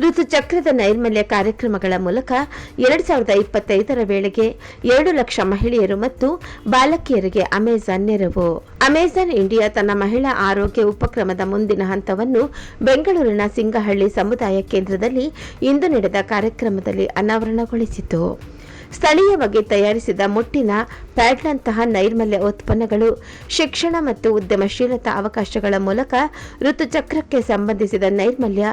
ಋತುಚಕ್ರದ ನೈರ್ಮಲ್ಯ ಕಾರ್ಯಕ್ರಮಗಳ ಮೂಲಕ ಎರಡು ಸಾವಿರದ ಇಪ್ಪತ್ತೈದರ ವೇಳೆಗೆ ಎರಡು ಲಕ್ಷ ಮಹಿಳೆಯರು ಮತ್ತು ಬಾಲಕಿಯರಿಗೆ ಅಮೆಜಾನ್ ನೆರವು. ಅಮೆಜಾನ್ ಇಂಡಿಯಾ ತನ್ನ ಮಹಿಳಾ ಆರೋಗ್ಯ ಉಪಕ್ರಮದ ಮುಂದಿನ ಹಂತವನ್ನು ಬೆಂಗಳೂರಿನ ಸಿಂಗಹಳ್ಳಿ ಸಮುದಾಯ ಕೇಂದ್ರದಲ್ಲಿ ಇಂದು ನಡೆದ ಕಾರ್ಯಕ್ರಮದಲ್ಲಿ ಅನಾವರಣಗೊಳಿಸಿತು. ಸ್ಥಳೀಯವಾಗಿ ತಯಾರಿಸಿದ ಮುಟ್ಟಿನ ಪ್ಯಾಡ್ನಂತಹ ನೈರ್ಮಲ್ಯ ಉತ್ಪನ್ನಗಳು ಶಿಕ್ಷಣ ಮತ್ತು ಉದ್ಯಮಶೀಲತಾ ಅವಕಾಶಗಳ ಮೂಲಕ ಋತುಚಕ್ರಕ್ಕೆ ಸಂಬಂಧಿಸಿದ ನೈರ್ಮಲ್ಯ,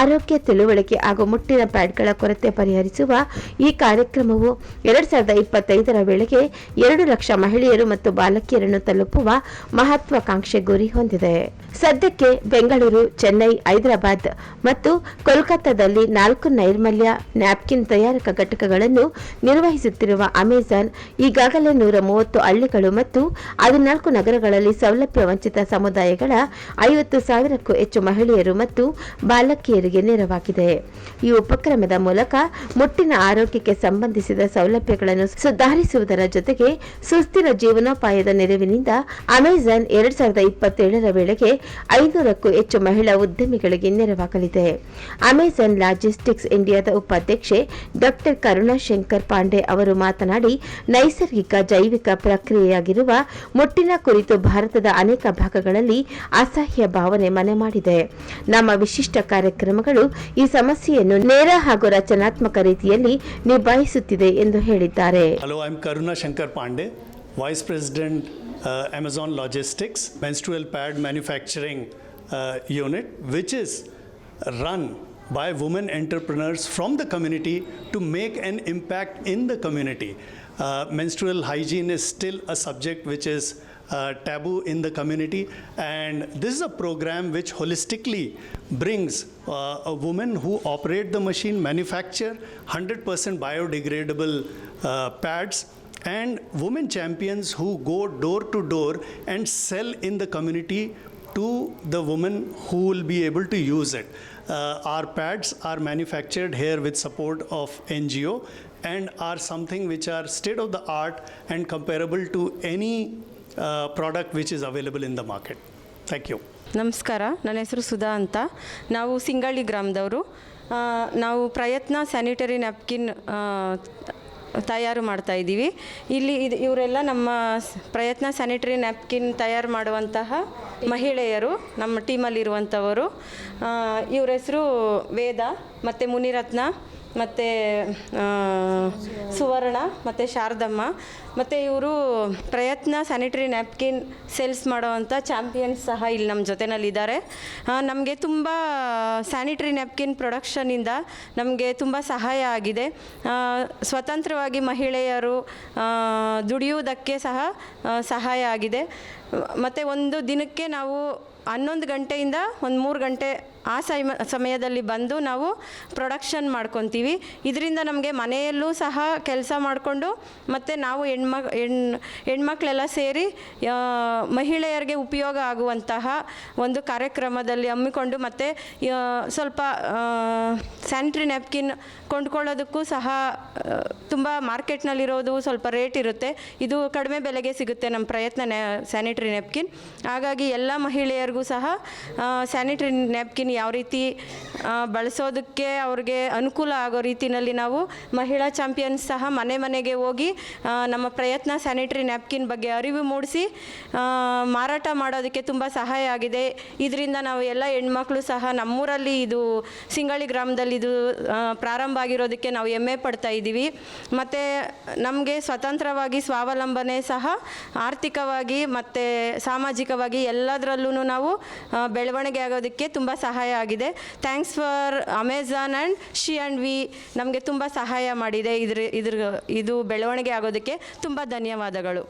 ಆರೋಗ್ಯ ತಿಳುವಳಿಕೆ ಹಾಗೂ ಮುಟ್ಟಿನ ಪ್ಯಾಡ್ಗಳ ಕೊರತೆ ಪರಿಹರಿಸುವ ಈ ಕಾರ್ಯಕ್ರಮವು ಎರಡ್ ಸಾವಿರದ ಇಪ್ಪತ್ತೈದರ ವೇಳೆಗೆ ಎರಡು ಲಕ್ಷ ಮಹಿಳೆಯರು ಮತ್ತು ಬಾಲಕಿಯರನ್ನು ತಲುಪುವ ಮಹತ್ವಾಕಾಂಕ್ಷೆ ಗುರಿ ಹೊಂದಿದೆ. ಸದ್ಯಕ್ಕೆ ಬೆಂಗಳೂರು, ಚೆನ್ನೈ, ಹೈದರಾಬಾದ್ ಮತ್ತು ಕೋಲ್ಕತ್ತಾದಲ್ಲಿ ನಾಲ್ಕು ನೈರ್ಮಲ್ಯ ನ್ಯಾಪ್ಕಿನ್ ತಯಾರಕ ಘಟಕಗಳನ್ನು ನಿರ್ವಹಿಸುತ್ತಿರುವ ಅಮೆಜಾನ್, ಈಗಾಗಲೇ ನೂರ ಮೂವತ್ತು ಹಳ್ಳಿಗಳು ಮತ್ತು ಹದಿನಾಲ್ಕು ನಗರಗಳಲ್ಲಿ ಸೌಲಭ್ಯ ವಂಚಿತ ಸಮುದಾಯಗಳ ಐವತ್ತು ಸಾವಿರಕ್ಕೂ ಹೆಚ್ಚು ಮಹಿಳೆಯರು ಮತ್ತು ಬಾಲಕಿಯರಿಗೆ ನೆರವಾಗಿದೆ. ಈ ಉಪಕ್ರಮದ ಮೂಲಕ ಮುಟ್ಟಿನ ಆರೋಗ್ಯಕ್ಕೆ ಸಂಬಂಧಿಸಿದ ಸೌಲಭ್ಯಗಳನ್ನು ಸುಧಾರಿಸುವುದರ ಜೊತೆಗೆ ಸುಸ್ಥಿರ ಜೀವನೋಪಾಯದ ನೆರವಿನಿಂದ ಅಮೆಜಾನ್ ಎರಡ್ ಸಾವಿರದ ಇಪ್ಪತ್ತೇಳರ ವೇಳೆಗೆ ಐನೂರಕ್ಕೂ ಹೆಚ್ಚು ಮಹಿಳಾ ಉದ್ಯಮಿಗಳಿಗೆ ನೆರವಾಗಲಿದೆ. ಅಮೆಜಾನ್ ಲಾಜಿಸ್ಟಿಕ್ಸ್ ಇಂಡಿಯಾದ ಉಪಾಧ್ಯಕ್ಷೆ ಡಾಕ್ಟರ್ ಕರುಣಾ ಶಂಕರ್ ಪಾಂಡೆ ಅವರು ಮಾತನಾಡಿ, ನೈಸರ್ಗಿಕ ಜೈವಿಕ ಪ್ರಕ್ರಿಯೆಯಾಗಿರುವ ಮುಟ್ಟಿನ ಕುರಿತು ಭಾರತದ ಅನೇಕ ಭಾಗಗಳಲ್ಲಿ ಅಸಹ್ಯ ಭಾವನೆ ಮನೆ ಮಾಡಿದೆ. ನಮ್ಮ ವಿಶಿಷ್ಟ ಕಾರ್ಯಕ್ರಮಗಳು ಈ ಸಮಸ್ಯೆಯನ್ನು ನೇರ ಹಾಗೂ ರಚನಾತ್ಮಕ ರೀತಿಯಲ್ಲಿ ನಿಭಾಯಿಸುತ್ತಿದೆ ಎಂದು ಹೇಳಿದ್ದಾರೆ. Hello I Karuna Shankar Pandey vice president Amazon Logistics, menstrual pad manufacturing uh, unit, which is run by women entrepreneurs from the community to make an impact in the community. Uh, menstrual hygiene is still a subject which is uh, taboo in the community, and this is a program which holistically brings uh, a woman who operate the machine, manufacture 100% biodegradable uh, pads, and women champions who go door to door and sell in the community to the women who will be able to use it. Uh, our pads are manufactured here with support of NGO and are something which are state of the art and comparable to any uh, product which is available in the market. Thank you. ನಮಸ್ಕಾರ ನನ್ನ ಹೆಸರು ಸುಧಾ ಅಂತ ನಾವು ಸಿಂಗಳ್ಳಿ ಗ್ರಾಮದವರು ನಾವು ಪ್ರಯತ್ನ sanitary napkin ತಯಾರು ಮಾಡ್ತಾ ಇದ್ದೀವಿ. ಇಲ್ಲಿ ಇದು ಇವರೆಲ್ಲ ನಮ್ಮ ಪ್ರಯತ್ನ ಸ್ಯಾನಿಟರಿ ನ್ಯಾಪ್ಕಿನ್ ತಯಾರು ಮಾಡುವಂತಹ ಮಹಿಳೆಯರು, ನಮ್ಮ ಟೀಮಲ್ಲಿರುವಂಥವರು ಇವ್ರ ಹೆಸರು ವೇದ, ಮತ್ತು ಮುನಿರತ್ನ, ಮತ್ತು ಸುವರ್ಣ, ಮತ್ತು ಶಾರದಮ್ಮ, ಮತ್ತು ಇವರು ಪ್ರಯತ್ನ ಸ್ಯಾನಿಟರಿ ನ್ಯಾಪ್ಕಿನ್ ಸೇಲ್ಸ್ ಮಾಡೋವಂಥ ಚಾಂಪಿಯನ್ಸ್ ಸಹ ಇಲ್ಲಿ ನಮ್ಮ ಜೊತೆನಲ್ಲಿದ್ದಾರೆ. ನಮಗೆ ತುಂಬ ಸ್ಯಾನಿಟರಿ ನ್ಯಾಪ್ಕಿನ್ ಪ್ರೊಡಕ್ಷನಿಂದ ನಮಗೆ ತುಂಬ ಸಹಾಯ ಆಗಿದೆ. ಸ್ವತಂತ್ರವಾಗಿ ಮಹಿಳೆಯರು ದುಡಿಯುವುದಕ್ಕೆ ಸಹ ಸಹಾಯ ಆಗಿದೆ. ಮತ್ತು ಒಂದು ದಿನಕ್ಕೆ ನಾವು ಹನ್ನೊಂದು ಗಂಟೆಯಿಂದ ಒಂದು ಮೂರು ಗಂಟೆ ಆ ಸೈಮ, ಸಮಯದಲ್ಲಿ ಬಂದು ನಾವು ಪ್ರೊಡಕ್ಷನ್ ಮಾಡ್ಕೊತೀವಿ. ಇದರಿಂದ ನಮಗೆ ಮನೆಯಲ್ಲೂ ಸಹ ಕೆಲಸ ಮಾಡಿಕೊಂಡು ಮತ್ತು ನಾವು ಹೆಣ್ಮಕ್ ಹೆಣ್, ಹೆಣ್ಮಕ್ಳೆಲ್ಲ ಸೇರಿ ಮಹಿಳೆಯರಿಗೆ ಉಪಯೋಗ ಆಗುವಂತಹ ಒಂದು ಕಾರ್ಯಕ್ರಮದಲ್ಲಿ ಹಮ್ಮಿಕೊಂಡು ಮತ್ತು ಸ್ವಲ್ಪ ಸ್ಯಾನಿಟ್ರಿ ನ್ಯಾಪ್ಕಿನ್ ಕೊಂಡ್ಕೊಳ್ಳೋದಕ್ಕೂ ಸಹ ತುಂಬ ಮಾರ್ಕೆಟ್ನಲ್ಲಿರೋದು ಸ್ವಲ್ಪ ರೇಟ್ ಇರುತ್ತೆ. ಇದು ಕಡಿಮೆ ಬೆಲೆಗೆ ಸಿಗುತ್ತೆ ನಮ್ಮ ಪ್ರಯತ್ನ ನ್ಯಾ ಸ್ಯಾನಿಟ್ರಿ ನ್ಯಾಪ್ಕಿನ್ ಹಾಗಾಗಿ ಎಲ್ಲ ಮಹಿಳೆಯರಿಗೂ ಸಹ ಸ್ಯಾನಿಟ್ರಿ ನ್ಯಾಪ್ಕಿನ್ ಯಾವ ರೀತಿ ಬಳಸೋದಕ್ಕೆ ಅವ್ರಿಗೆ ಅನುಕೂಲ ಆಗೋ ರೀತಿಯಲ್ಲಿ ನಾವು ಮಹಿಳಾ ಚಾಂಪಿಯನ್ಸ್ ಸಹ ಮನೆ ಮನೆಗೆ ಹೋಗಿ ನಮ್ಮ ಪ್ರಯತ್ನ ಸ್ಯಾನಿಟರಿ ನ್ಯಾಪ್ಕಿನ್ ಬಗ್ಗೆ ಅರಿವು ಮೂಡಿಸಿ ಮಾರಾಟ ಮಾಡೋದಕ್ಕೆ ತುಂಬ ಸಹಾಯ ಆಗಿದೆ. ಇದರಿಂದ ನಾವು ಎಲ್ಲ ಹೆಣ್ಮಕ್ಳು ಸಹ ನಮ್ಮೂರಲ್ಲಿ ಇದು ಸಿಂಗಳಿ ಗ್ರಾಮದಲ್ಲಿ ಇದು ಪ್ರಾರಂಭ ಆಗಿರೋದಕ್ಕೆ ನಾವು ಹೆಮ್ಮೆ ಪಡ್ತಾ ಇದ್ದೀವಿ. ಮತ್ತು ನಮಗೆ ಸ್ವತಂತ್ರವಾಗಿ ಸ್ವಾವಲಂಬನೆ ಸಹ ಆರ್ಥಿಕವಾಗಿ ಮತ್ತು ಸಾಮಾಜಿಕವಾಗಿ ಎಲ್ಲದರಲ್ಲೂ ನಾವು ಬೆಳವಣಿಗೆ ಆಗೋದಕ್ಕೆ ತುಂಬ ಸಹಾಯ ಆಗಿದೆ. Thanks for Amazon and she and we ನಮಗೆ ತುಂಬ ಸಹಾಯ ಮಾಡಿದೆ. ಇದ್ರ ಇದ್ರ, ಇದು ಬೆಳವಣಿಗೆ ಆಗೋದಕ್ಕೆ ತುಂಬ ಧನ್ಯವಾದಗಳು.